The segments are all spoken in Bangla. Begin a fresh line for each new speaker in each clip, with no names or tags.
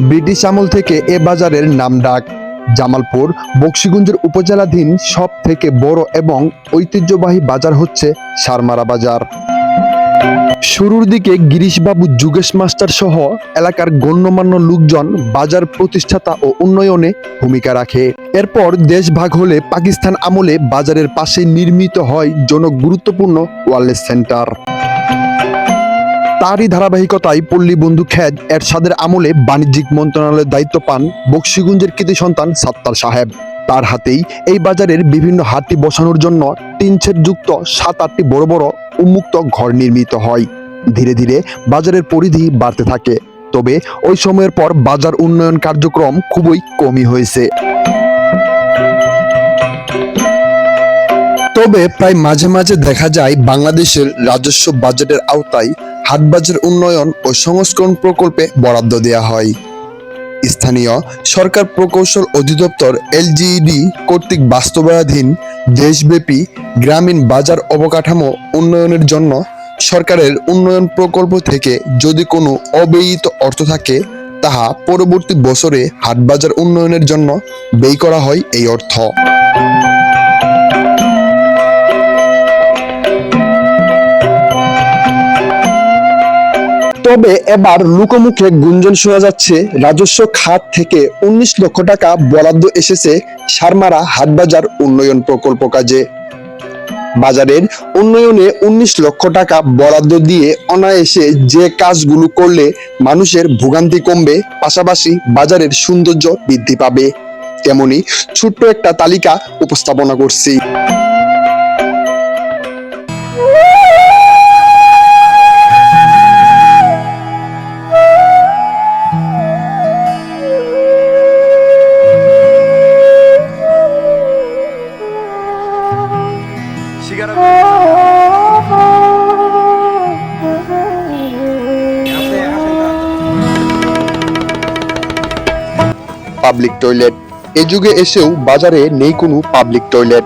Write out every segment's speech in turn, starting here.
ব্রিটিশ আমল থেকে এ বাজারের নাম ডাক। জামালপুর, বক্সিগঞ্জের উপজেলাধীন সব থেকে বড় এবং ঐতিহ্যবাহী বাজার হচ্ছে সারমারা বাজার। শুরুর দিকে গিরিশবাবু যুগেশ মাস্টার সহ এলাকার গণ্যমান্য লোকজন বাজার প্রতিষ্ঠাতা ও উন্নয়নে ভূমিকা রাখে। এরপর দেশ ভাগ হলে পাকিস্তান আমলে বাজারের পাশে নির্মিত হয় জনগুরুত্বপূর্ণ ওয়ারলেস সেন্টার। তারই ধারাবাহিকতায় পল্লী বন্ধু খ্যাদ এরশাদের আমলে বাণিজ্যিক মন্ত্রণালয়ের দায়িত্ব পান বক্সিগঞ্জের কৃতি সন্তান সাত্তার সাহেব। তার হাতেই এই বাজারের বিভিন্ন হাটটি বসানোর জন্য টিন যুক্ত সাত আটটি বড় বড় উন্মুক্ত ঘর নির্মিত হয়। ধীরে ধীরে বাজারের পরিধি বাড়তে থাকে। তবে ওই সময়ের পর বাজার উন্নয়ন কার্যক্রম খুবই কমই হয়েছে। তবে প্রায় মাঝে মাঝে দেখা যায় বাংলাদেশের রাজস্ব বাজেটের আওতায় হাটবাজার উন্নয়ন ও সংস্করণ প্রকল্পে বরাদ্দ দেওয়া হয়। স্থানীয় সরকার প্রকৌশল অধিদপ্তর এলজিইডি কর্তৃক বাস্তবায়নাধীন দেশব্যাপী গ্রামীণ বাজার অবকাঠামো উন্নয়নের জন্য সরকারের উন্নয়ন প্রকল্প থেকে যদি কোনো অব্যয়িত অর্থ থাকে, তাহা পরবর্তী বছরে হাটবাজার উন্নয়নের জন্য ব্যয় করা হয় এই অর্থ। তবে এবার লুকোমুখে গুঞ্জন শোনা যাচ্ছে, রাজস্ব খাত থেকে উনিশ লক্ষ টাকা বরাদ্দ এসেছে সারমারা হাটবাজার উন্নয়ন প্রকল্প কাজে। বাজারের উন্নয়নে উনিশ লক্ষ টাকা বরাদ্দ দিয়ে অনায়াসে যে কাজগুলো করলে মানুষের ভোগান্তি কমবে, পাশাপাশি বাজারের সৌন্দর্য বৃদ্ধি পাবে। তেমনি ছোট্ট একটা তালিকা উপস্থাপনা করছি। পাবলিক টয়লেট এ যুগে এসেও বাজারে নেই কোনো পাবলিক টয়লেট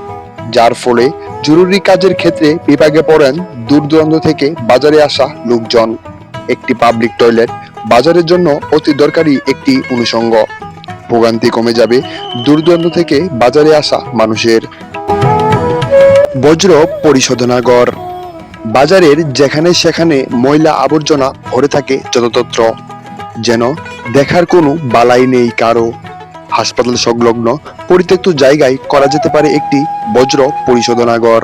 যার ফলে জরুরি কাজের ক্ষেত্রে বিপাকে পড়েন দূর দূরান্ত থেকে বাজারে আসা লোকজন। একটি পাবলিক টয়লেট বাজারের জন্য অতি দরকারি একটি অনুষঙ্গ। ভোগান্তি কমে যাবে দূর দূরান্ত থেকে বাজারে আসা মানুষের। বজ্র পরিশোধনাগর। বাজারের যেখানে সেখানে ময়লা আবর্জনা ভরে থাকে যততত্র যেন দেখার কোনো বালাই নেই কারও। হাসপাতাল সংলগ্ন পরিত্যক্ত জায়গায় করা যেতে পারে একটি বজ্র পরিশোধনাগর।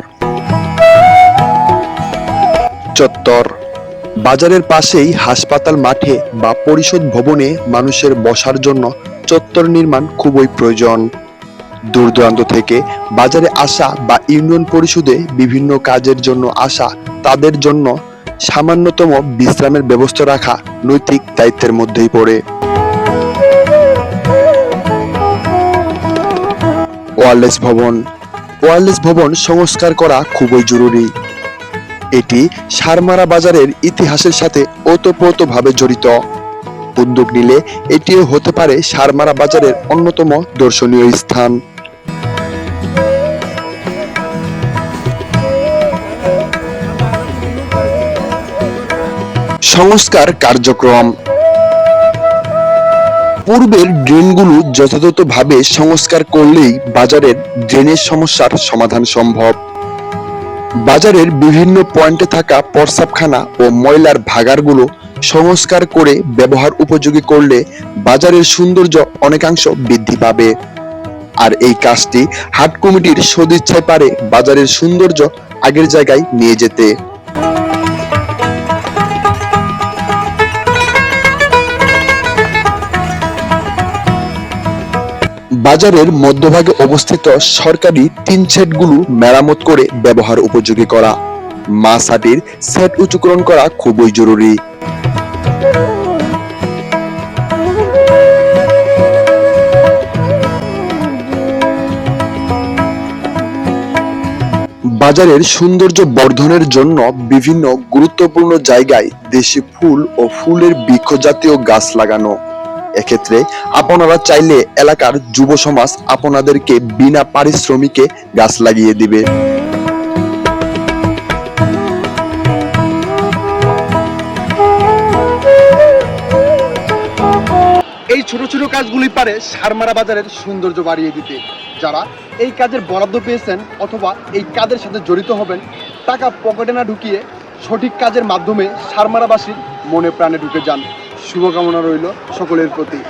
চত্বর। বাজারের পাশেই হাসপাতাল মাঠে বা পরিষদ ভবনে মানুষের বসার জন্য চত্বর নির্মাণ খুবই প্রয়োজন। দূর দূরান্ত থেকে বাজারে আসা বা ইউনিয়ন পরিষদে বিভিন্ন কাজের জন্য আসা তাদের জন্য সামান্যতম বিশ্রামের ব্যবস্থা রাখা নৈতিক দায়িত্বের মধ্যেই পড়ে। ওয়ারলেস ভবন। ওয়ারলেস ভবন সংস্কার করা খুবই জরুরি। এটি সারমারা বাজারের ইতিহাসের সাথে ওতপ্রোতভাবে জড়িত। উদ্যোগ নিলে এটিও হতে পারে সারমারা বাজারের অন্যতম দর্শনীয় স্থান। সংস্কার কার্যক্রম পূর্বের ড্রেনগুলো যথাযথভাবে সংস্কার করলেই বাজারের ড্রেনের সমস্যার সমাধান সম্ভব। বাজারের বিভিন্ন পয়েন্টে থাকা প্রস্রাবখানা ও ময়লার ভাগারগুলো সংস্কার করে ব্যবহার উপযোগী করলে বাজারের সৌন্দর্য অনেকাংশ বৃদ্ধি পাবে। আর এই কাজটি হাট কমিটির সদিচ্ছায় পারে বাজারের সৌন্দর্য আগের জায়গায় নিয়ে যেতে। বাজারের মধ্যভাগে অবস্থিত সরকারি টিন সেটগুলো মেরামত করে ব্যবহার উপযোগী করা। মাছ হাটির সেট উঁচুকরণ করা খুবই জরুরি। বাজারের সৌন্দর্য বর্ধনের জন্য বিভিন্ন গুরুত্বপূর্ণ জায়গায় দেশি ফুল ও ফুলের বৃক্ষ জাতীয় গাছ লাগানো। এক্ষেত্রে আপনারা চাইলে এলাকার যুব সমাজ আপনাদেরকে বিনা পারিশ্রমিকে গাছ লাগিয়ে দিবে।
এই ছোট
ছোট কাজগুলি পারে সারমারা বাজারের সৌন্দর্য বাড়িয়ে দিতে। যারা এই কাজের বরাদ্দ পেয়েছেন অথবা এই কাজের সাথে জড়িত হবেন, টাকা পকেটে না ঢুকিয়ে সঠিক কাজের মাধ্যমে সারমারাবাসীর মনে প্রাণে ঢুকে যান। শুভকামনা রইল সকলের প্রতি।